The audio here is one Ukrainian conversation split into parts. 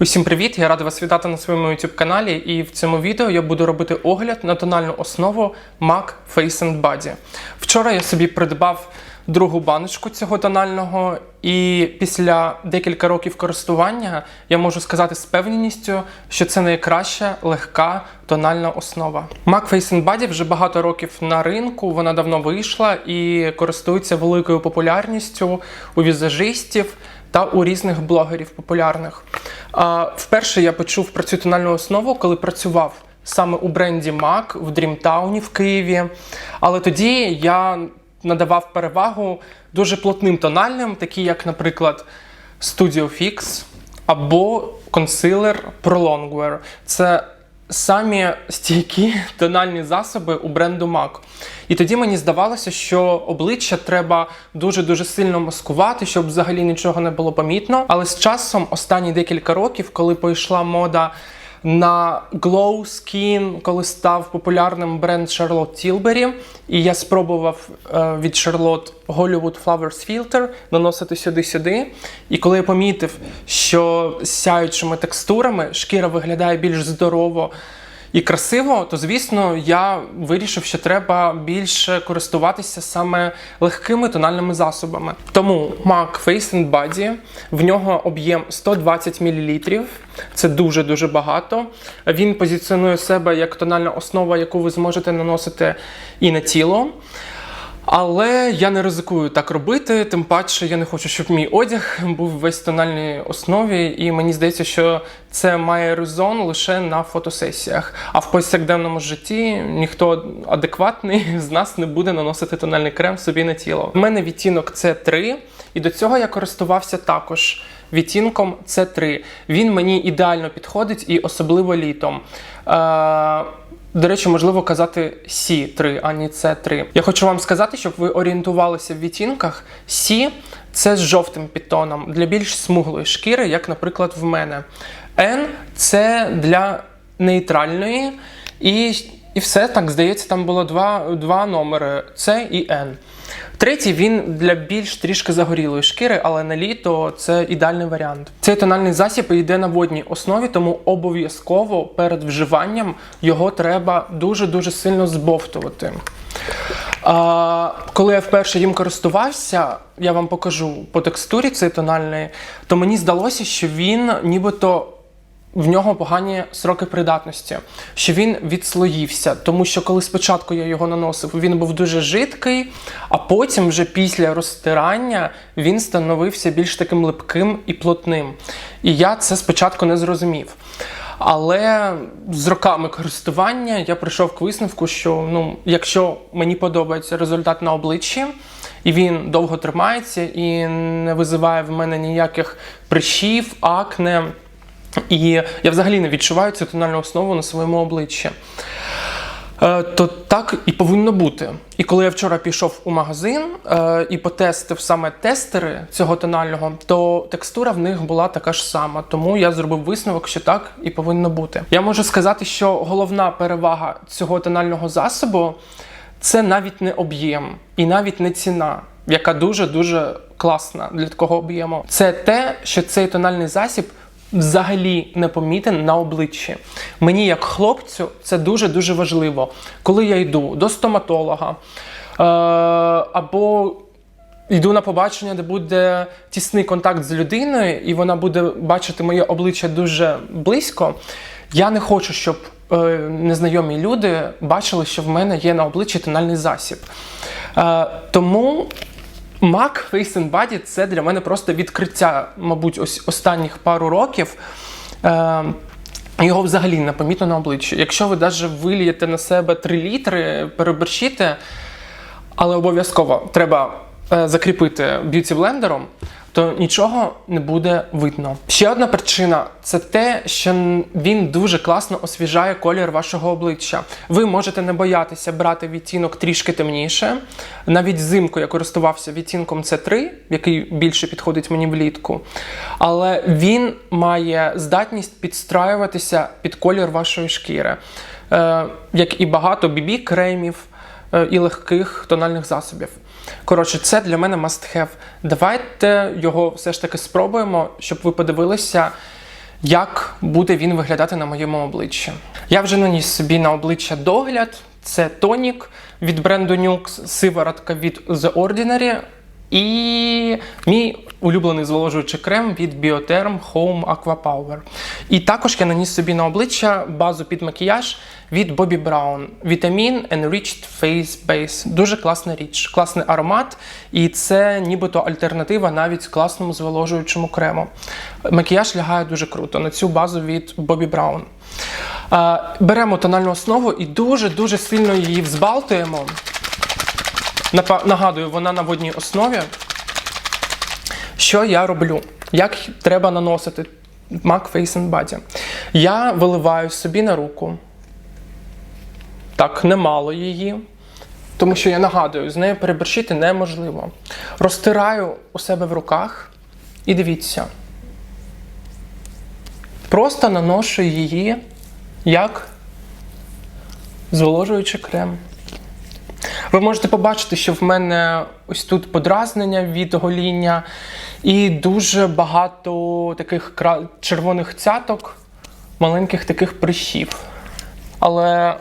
Усім привіт! Я радий вас вітати на своєму YouTube каналі. І в цьому відео я буду робити огляд на тональну основу MAC Face and Body. Вчора я собі придбав другу баночку цього тонального, і після декілька років користування я можу сказати з певністю, що це найкраща легка тональна основа. MAC Face and Body вже багато років на ринку. Вона давно вийшла і користується великою популярністю у візажистів та у різних блогерів популярних. Вперше я почув про цю тональну основу, коли працював саме у бренді MAC в Дрімтауні в Києві. Але тоді я надавав перевагу дуже плотним тональним, такі як, наприклад, Studio Fix або консилер Prolongwear. Це самі стійкі тональні засоби у бренду MAC. І тоді мені здавалося, що обличчя треба дуже-дуже сильно маскувати, щоб взагалі нічого не було помітно. Але з часом, останні декілька років, коли пішла мода на Glow Skin, коли став популярним бренд Charlotte Tilbury, і я спробував е, від Charlotte Hollywood Flowers Filter наносити сюди-сюди. І коли я помітив, що з сяючими текстурами шкіра виглядає більш здорово. І красиво, то звісно, я вирішив, що треба більше користуватися саме легкими тональними засобами. Тому MAC Face and Body, в нього об'єм 120 мл. Це дуже дуже багато. Він позиціонує себе як тональна основа, яку ви зможете наносити і на тіло. Але я не ризикую так робити, тим паче я не хочу, щоб мій одяг був весь в тональній основі, і мені здається, що це має резон лише на фотосесіях. А в повсякденному житті ніхто адекватний з нас не буде наносити тональний крем собі на тіло. У мене відтінок це 3 і до цього я користувався також відтінком це 3 Він мені ідеально підходить і особливо літом. Е до речі, можливо казати C3, а не C3. Я хочу вам сказати, щоб ви орієнтувалися в відтінках. C – це з жовтим підтоном для більш смуглої шкіри, як, наприклад, в мене. N це для нейтральної. І і все так здається, там було два два номери С і N. Третій він для більш трішки загорілої шкіри, але на літо це ідеальний варіант. Цей тональний засіб йде на водній основі, тому обов'язково перед вживанням його треба дуже-дуже сильно збовтувати. А, Коли я вперше їм користувався, я вам покажу по текстурі цей тональний, то мені здалося, що він нібито в нього погані сроки придатності, що він відслоївся. Тому що коли спочатку я його наносив, він був дуже жидкий, а потім, вже після розтирання, він становився більш таким липким і плотним. І я це спочатку не зрозумів. Але з роками користування я прийшов к висновку, що ну, якщо мені подобається результат на обличчі, і він довго тримається і не визиває в мене ніяких прищів, акне. І я взагалі не відчуваю цю тональну основу на своєму обличчі. Е, то так і повинно бути. І коли я вчора пішов у магазин е, і потестив саме тестери цього тонального, то текстура в них була така ж сама. Тому я зробив висновок, що так і повинно бути. Я можу сказати, що головна перевага цього тонального засобу це навіть не об'єм і навіть не ціна, яка дуже дуже класна для такого об'єму. Це те, що цей тональний засіб взагалі не помітен на обличчі. Мені, як хлопцю, це дуже-дуже важливо. Коли я йду до стоматолога е- або йду на побачення, де буде тісний контакт з людиною, і вона буде бачити моє обличчя дуже близько. Я не хочу, щоб е, незнайомі люди бачили, що в мене є на обличчі тональний засіб. Е, тому Mac Face and Body це для мене просто відкриття, мабуть, ось останніх пару років. Е, його взагалі не помітно на обличчі. Якщо ви навіть вилієте на себе 3 літри, переборщите, але обов'язково треба е, закріпити б'юті блендером, то нічого не буде видно. Ще одна причина це те, що він дуже класно освіжає колір вашого обличчя. Ви можете не боятися брати відтінок трішки темніше. Навіть взимку я користувався відтінком C3, який більше підходить мені влітку. Але він має здатність підстраюватися під колір вашої шкіри, е, як і багато бібі кремів е, і легких тональних засобів. Коротше, це для мене must have. Давайте його все ж таки спробуємо, щоб ви подивилися, як буде він виглядати на моєму обличчі. Я вже наніс собі на обличчя догляд. Це тонік від бренду Nux, сиворотка від The Ordinary і мій улюблений зволожуючий крем від Biotherm Home Aqua Power. І також я наніс собі на обличчя базу під макіяж від Bobbi Brown. Vitamin Enriched Face Base. Дуже класна річ, класний аромат, і це нібито альтернатива навіть класному зволожуючому крему. Макіяж лягає дуже круто на цю базу від Brown. Е, Беремо тональну основу і дуже-дуже сильно її взбалтуємо. Нагадую, вона на водній основі. Що я роблю? Як треба наносити MAC Face and Body? Я виливаю собі на руку. Так, немало її. Тому що я нагадую, з нею переборщити неможливо. Розтираю у себе в руках і дивіться. Просто наношу її як зволожуючий крем. Ви можете побачити, що в мене ось тут подразнення від гоління і дуже багато таких червоних цяток, маленьких таких прищів. Але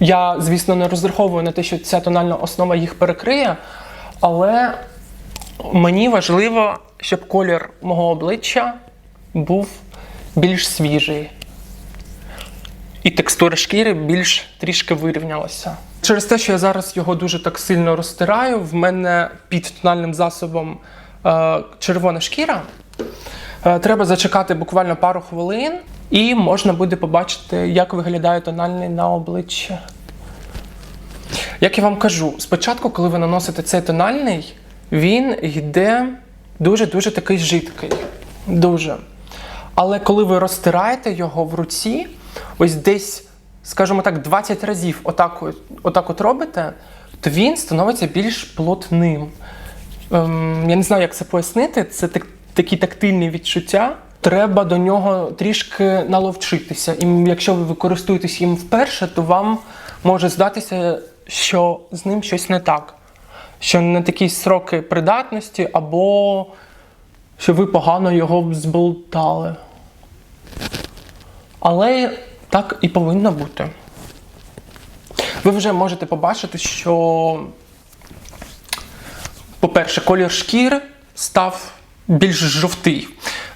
я, звісно, не розраховую на те, що ця тональна основа їх перекриє, але мені важливо, щоб колір мого обличчя був більш свіжий і текстура шкіри більш трішки вирівнялася. Через те, що я зараз його дуже так сильно розтираю, в мене під тональним засобом е, червона шкіра. Е, треба зачекати буквально пару хвилин, і можна буде побачити, як виглядає тональний на обличчя. Як я вам кажу, спочатку, коли ви наносите цей тональний, він йде дуже-дуже такий жидкий. Дуже. Але коли ви розтираєте його в руці, ось десь, скажімо так, 20 разів отак, от- отак от робите, то він становиться більш плотним. Ем, я не знаю, як це пояснити. Це так, такі тактильні відчуття. Треба до нього трішки наловчитися. І якщо ви користуєтесь їм вперше, то вам може здатися, що з ним щось не так. Що не такі сроки придатності, або що ви погано його зболтали. Але так і повинно бути. Ви вже можете побачити, що, по-перше, колір шкіри став більш жовтий.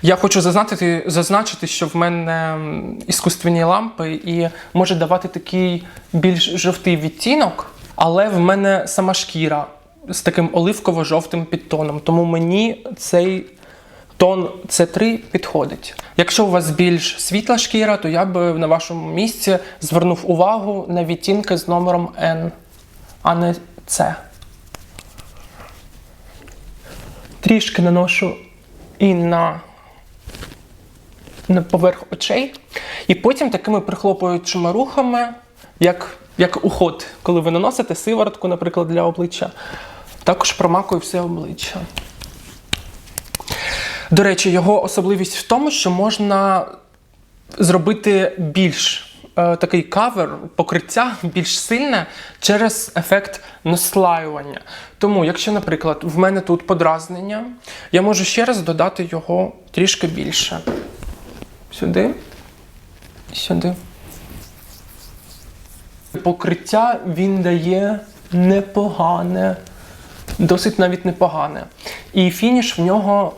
Я хочу зазначити, зазначити, що в мене іскусственні лампи і може давати такий більш жовтий відтінок, але в мене сама шкіра з таким оливково-жовтим підтоном. Тому мені цей тон C3 підходить. Якщо у вас більш світла шкіра, то я би на вашому місці звернув увагу на відтінки з номером N, а не C. Трішки наношу і на поверх очей, і потім такими прихлопуючими рухами, як, як уход, коли ви наносите сиворотку, наприклад, для обличчя, також промакую все обличчя. До речі, його особливість в тому, що можна зробити більш е, такий кавер, покриття більш сильне через ефект наслаювання. Тому, якщо, наприклад, в мене тут подразнення, я можу ще раз додати його трішки більше. Сюди. Сюди. Покриття він дає непогане, досить навіть непогане. І фініш в нього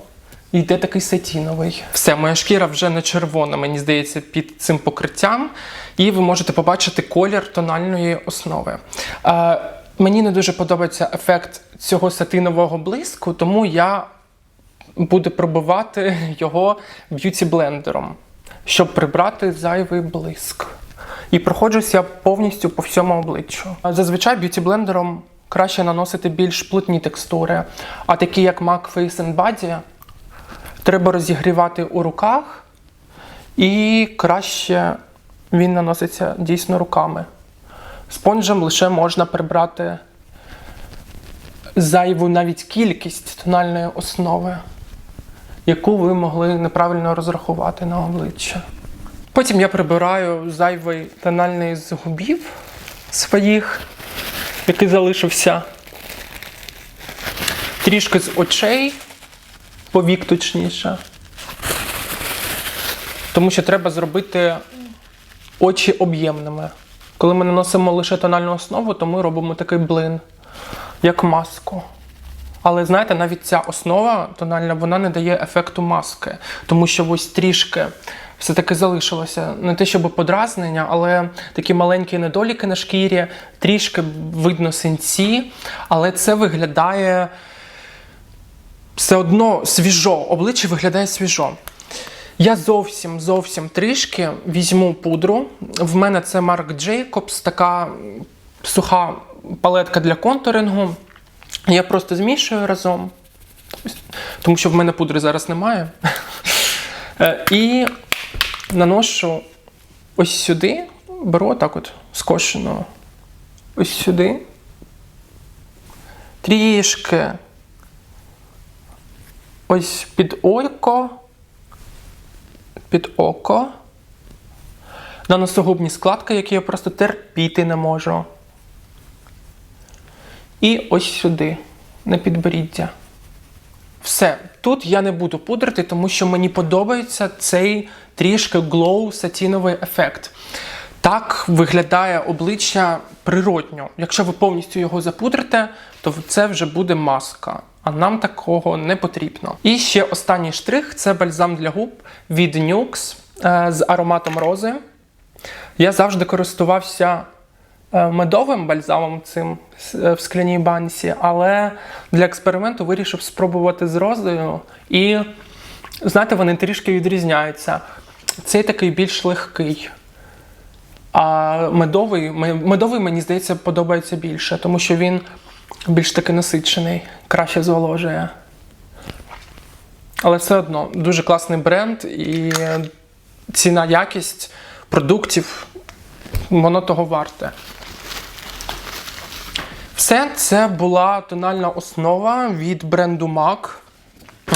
йде такий сатіновий. Все, моя шкіра вже не червона, мені здається, під цим покриттям. І ви можете побачити колір тональної основи. Е, мені не дуже подобається ефект цього сатинового блиску, тому я буду пробивати його б'юті-блендером, щоб прибрати зайвий блиск. І проходжуся повністю по всьому обличчю. Зазвичай б'юті-блендером краще наносити більш плотні текстури, а такі як MAC Face and Body треба розігрівати у руках, і краще він наноситься дійсно руками. Спонжем лише можна прибрати зайву навіть кількість тональної основи, яку ви могли неправильно розрахувати на обличчя. Потім я прибираю зайвий тональний з губів своїх, який залишився. Трішки з очей, повік точніше. тому що треба зробити очі об'ємними. Коли ми наносимо лише тональну основу, то ми робимо такий блин, як маску. Але знаєте, навіть ця основа тональна вона не дає ефекту маски, тому що ось трішки все-таки залишилося не те, щоб подразнення, але такі маленькі недоліки на шкірі, трішки видно синці, але це виглядає все одно свіжо. Обличчя виглядає свіжо. Я зовсім зовсім трішки візьму пудру. В мене це Marc Jacobs, така суха палетка для контурингу. Я просто змішую разом, тому що в мене пудри зараз немає. Е, І наношу ось сюди, беру отак от скошено. Ось сюди. Трішки. Ось під око. Під око. На носогубні складки, які я просто терпіти не можу. І ось сюди, на підборіддя. Все, тут я не буду пудрити, тому що мені подобається цей трішки глоу сатіновий ефект. Так виглядає обличчя природньо. Якщо ви повністю його запудрите, то це вже буде маска. А нам такого не потрібно. І ще останній штрих це бальзам для губ від Nux е, з ароматом рози. Я завжди користувався медовим бальзамом цим е, в скляній банці, але для експерименту вирішив спробувати з розою. І знаєте, вони трішки відрізняються. Цей такий більш легкий. А медовий, медовий, мені здається, подобається більше, тому що він більш таки насичений, краще зволожує. Але все одно дуже класний бренд і ціна, якість продуктів, воно того варте. Все це була тональна основа від бренду MAC.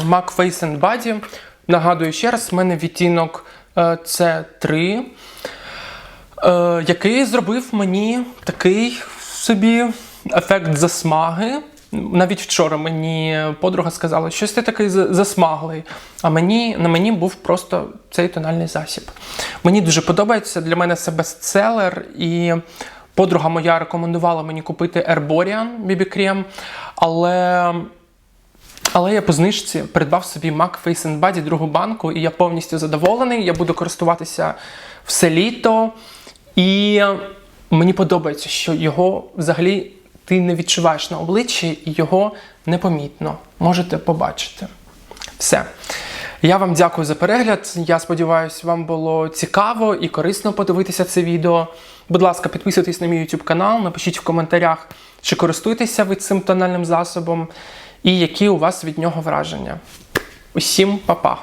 MAC Face and Body. Нагадую ще раз, в мене відтінок е, C3, е, який зробив мені такий собі ефект засмаги. Навіть вчора мені подруга сказала, що ти такий засмаглий. А мені, на мені був просто цей тональний засіб. Мені дуже подобається. Для мене це бестселер. І подруга моя рекомендувала мені купити Herborian BB крем але але я по знижці придбав собі MAC Face and Body другу банку, і я повністю задоволений. Я буду користуватися все літо. І мені подобається, що його взагалі ти не відчуваєш на обличчі, і його непомітно можете побачити. Все. Я вам дякую за перегляд. Я сподіваюся, вам було цікаво і корисно подивитися це відео. Будь ласка, підписуйтесь на мій YouTube канал, напишіть в коментарях, чи користуєтеся ви цим тональним засобом, і які у вас від нього враження. Усім па-па!